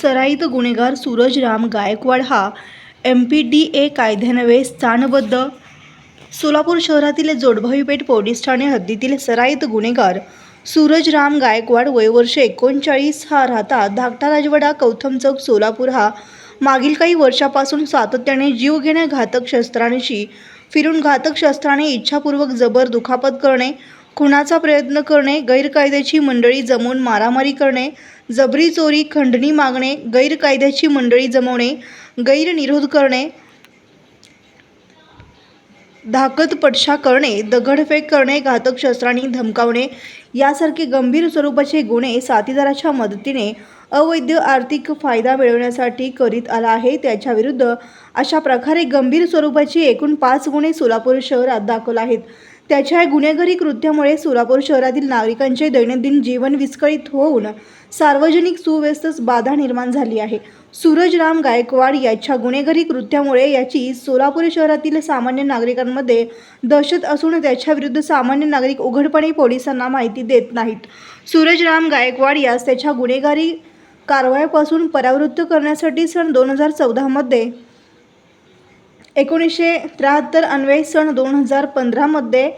सराईत गुन्हेगार सूरजराम गायकवाड हा एम पी डी ए कायद्यानवे स्थानबद्ध. सोलापूर शहरातील जोडभाईपेठ पोलीस ठाणे हद्दीतील सराईत गुन्हेगार सूरजराम गायकवाड वयवर्ष एकोणचाळीस हा राहता धाकटा राजवाडा कौथम चौक सोलापूर. हा मागील काही वर्षापासून सातत्याने जीवघेण्या घातक शस्त्रांशी फिरून घातक शस्त्राने इच्छापूर्वक जबर दुखापत करणे खुनाचा प्रयत्न करणे गैरकायद्याची मंडळी जमवून मारामारी करणे जबरी चोरी खंडणी मागणे गैरकायद्याची मंडळी जमवणे गैरनिरोध करणे धाकत पटशा करणे दगडफेक करणे घातक शस्त्रांनी धमकावणे यासारखे गंभीर स्वरूपाचे गुन्हे साथीदाराच्या मदतीने अवैध आर्थिक फायदा मिळवण्यासाठी करीत आला आहे. त्याच्याविरुद्ध अशा प्रकारे गंभीर स्वरूपाचे एकूण पाच गुन्हे सोलापूर शहरात दाखल आहेत. त्याच्या गुन्हेगारी कृत्यामुळे सोलापूर शहरातील नागरिकांचे दैनंदिन जीवन विस्कळीत होऊन सार्वजनिक सुव्यवस्थेस बाधा निर्माण झाली आहे. सूरज राम गायकवाड याच्या गुन्हेगारी कृत्यामुळे याची सोलापूर शहरातील सामान्य नागरिकांमध्ये दहशत असून त्याच्याविरुद्ध सामान्य नागरिक उघडपणे पोलिसांना माहिती देत नाहीत. सूरज राम गायकवाड यास त्याच्या गुन्हेगारी कारवायापासून परावृत्त करण्यासाठी सन दोन हजार चौदामध्ये एकोणीसशे त्र्याहत्तर अन्वये सण दोन हजार पंधरामध्ये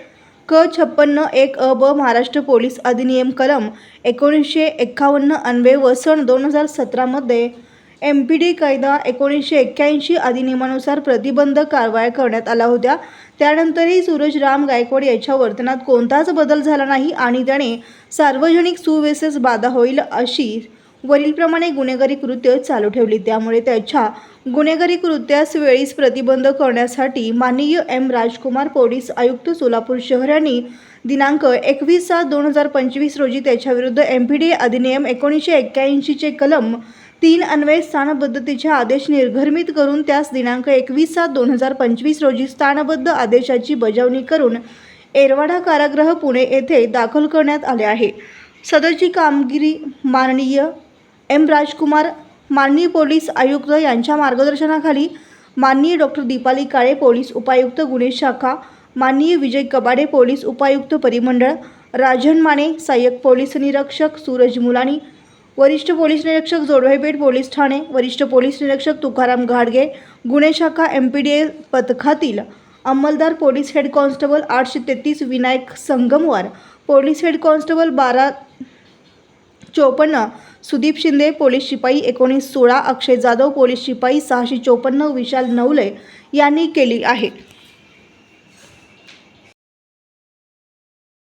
क छप्पन्न एक अ ब महाराष्ट्र पोलीस अधिनियम कलम एकोणीसशे एक्कावन्न अन्वय व सन दोन हजार सतरामध्ये एम पी डी कायदा एकोणीसशे एक्क्याऐंशी अधिनियमानुसार प्रतिबंध कारवाया करण्यात आल्या होत्या त्यानंतरही सूरज राम गायकवाड याच्या वर्तनात कोणताच बदल झाला नाही आणि त्याने सार्वजनिक सुव्यवस्थेस बाधा होईल अशी वरीलप्रमाणे गुन्हेगारी कृत्य चालू ठेवली. त्यामुळे त्याच्या गुन्हेगारी कृत्यास वेळीच प्रतिबंध करण्यासाठी माननीय एम. राजकुमार पोलीस आयुक्त सोलापूर शहर यांनी दिनांक एकवीस सात दोन हजार पंचवीस रोजी त्याच्याविरुद्ध एम पी डी अधिनियम एकोणीसशे एक्क्याऐंशीचे कलम तीन अन्वय स्थानबद्धतेचे आदेश निर्गमित करून त्यास दिनांक एकवीस सात दोन हजार पंचवीस रोजी स्थानबद्ध आदेशाची बजावणी करून एरवाडा कारागृह पुणे येथे दाखल करण्यात आले आहे. सदरची कामगिरी माननीय एम राजकुमार माननीय पोलीस आयुक्त यांच्या मार्गदर्शनाखाली माननीय डॉक्टर दीपाली काळे पोलीस उपायुक्त गुन्हे शाखा माननीय विजय कबाडे पोलीस उपायुक्त परिमंडळ राजन माने सहाय्यक पोलीस निरीक्षक सूरज मुलानी वरिष्ठ पोलीस निरीक्षक जोडवाईपेठ पोलीस ठाणे वरिष्ठ पोलीस निरीक्षक तुकाराम घाडगे गुन्हे शाखा एम पी डी ए पथकातील अंमलदार पोलीस हेड कॉन्स्टेबल आठशे तेहतीस Vinayak Sangamwar police head constable बारा चोपन्न सुदीप शिंदे पोलीस शिपाई एकोणीस सोळा अक्षय जाधव पोलीस शिपाई सहाशे चोपन्न विशाल नवले यांनी केली आहे.